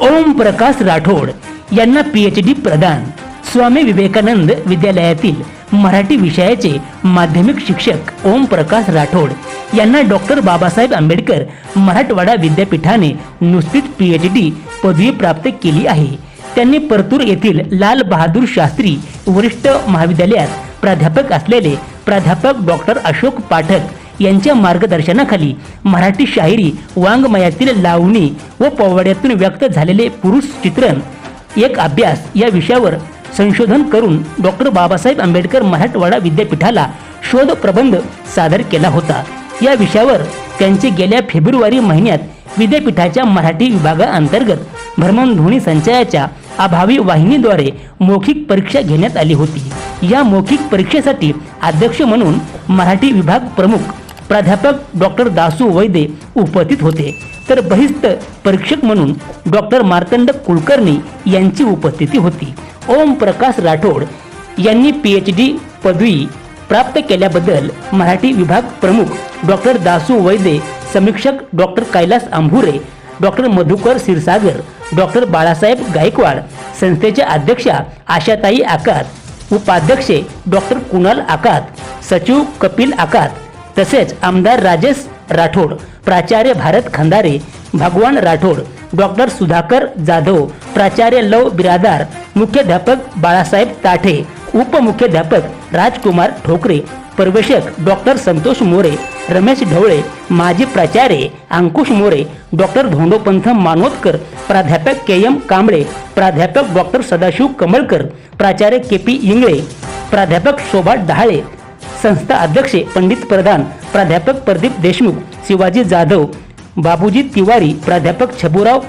ओम प्रकाश राठोड यांना pH D प्रदान. स्वामी विवेकानंद विद्यालयातील मराठी विषयाचे माध्यमिक शिक्षक ओम प्रकाश राठोड यांना डॉक्टर बाबासाहेब आंबेडकर मराठवाडा विद्यापीठाने नुसतीच पीएच डी पदवी प्राप्त केली आहे. त्यांनी परतूर येथील लाल बहादूर शास्त्री वरिष्ठ महाविद्यालयात प्राध्यापक असलेले प्राध्यापक डॉक्टर अशोक पाठक यांच्या मार्गदर्शनाखाली मराठी शाहिरी वाङ्मयातील लावणी व पोवाड्यातून व्यक्त झालेले पुरुष चित्रण एक अभ्यास या विषयावर संशोधन करून डॉक्टर बाबासाहेब आंबेडकर मराठवाडा विद्यापीठाला शोध प्रबंध सादर केला होता. या विषयावर त्यांचे गेल्या फेब्रुवारी महिन्यात विद्यापीठाच्या मराठी विभागाअंतर्गत भ्रमणध्वनी संचयाच्या अभावी वाहिनीद्वारे मौखिक परीक्षा घेण्यात आली होती. या मौखिक परीक्षेसाठी अध्यक्ष म्हणून मराठी विभाग प्रमुख प्राध्यापक डॉक्टर दासू वैदे उपस्थित होते. तर बहिस्त परीक्षक म्हणून डॉक्टर मार्तंड कुलकर्णी यांची उपस्थिती होती. ओम प्रकाश राठोड यांनी पीएच डी पदवी प्राप्त केल्याबद्दल मराठी विभाग प्रमुख डॉक्टर दासू वैदे समीक्षक doctor Kailas Ambhure doctor Madhukar Kshirsagar doctor Balasaheb Gaikwad संस्थेच्या अध्यक्षा आशाताई आकात उपाध्यक्षे डॉक्टर कुणाल आकात सचिव कपिल आकात तसेच आमदार राजेश राठोड प्राचार्य भारत खंदारे भगवान राठोड डॉक्टर सुधाकर जाधव प्राचार्य लव बिरादार मुख्याध्यापक बाळासाहेब ताठे उपमुख्याध्यापक राजकुमार ठोकरे प्रवेशक डॉक्टर संतोष मोरे रमेश ढवळे माजी प्राचार्य अंकुश मोरे डॉक्टर धोंडोपंथ मानोतकर प्राध्यापक के एम कांबळे प्राध्यापक डॉक्टर सदाशिव कमळकर प्राचार्य के पी इंगळे प्राध्यापक शोभा डहाळे संस्था अध्यक्षे पंडित प्रधान प्राध्यापक प्रदीप देशमुख शिवाजी जाधव बाबूजी तिवारी प्राध्यापक छबुराव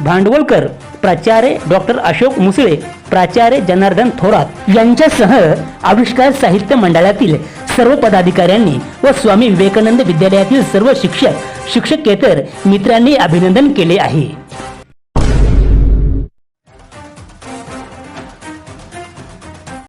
भांडवलकर प्राचार्य डॉक्टर अशोक मुसळे प्राचार्य जनार्दन थोरात यांच्यासह आविष्कार साहित्य मंडळातील सर्व पदाधिकाऱ्यांनी व स्वामी विवेकानंद विद्यालयातील सर्व शिक्षक शिक्षकेतर मित्रांनी अभिनंदन केले आहे.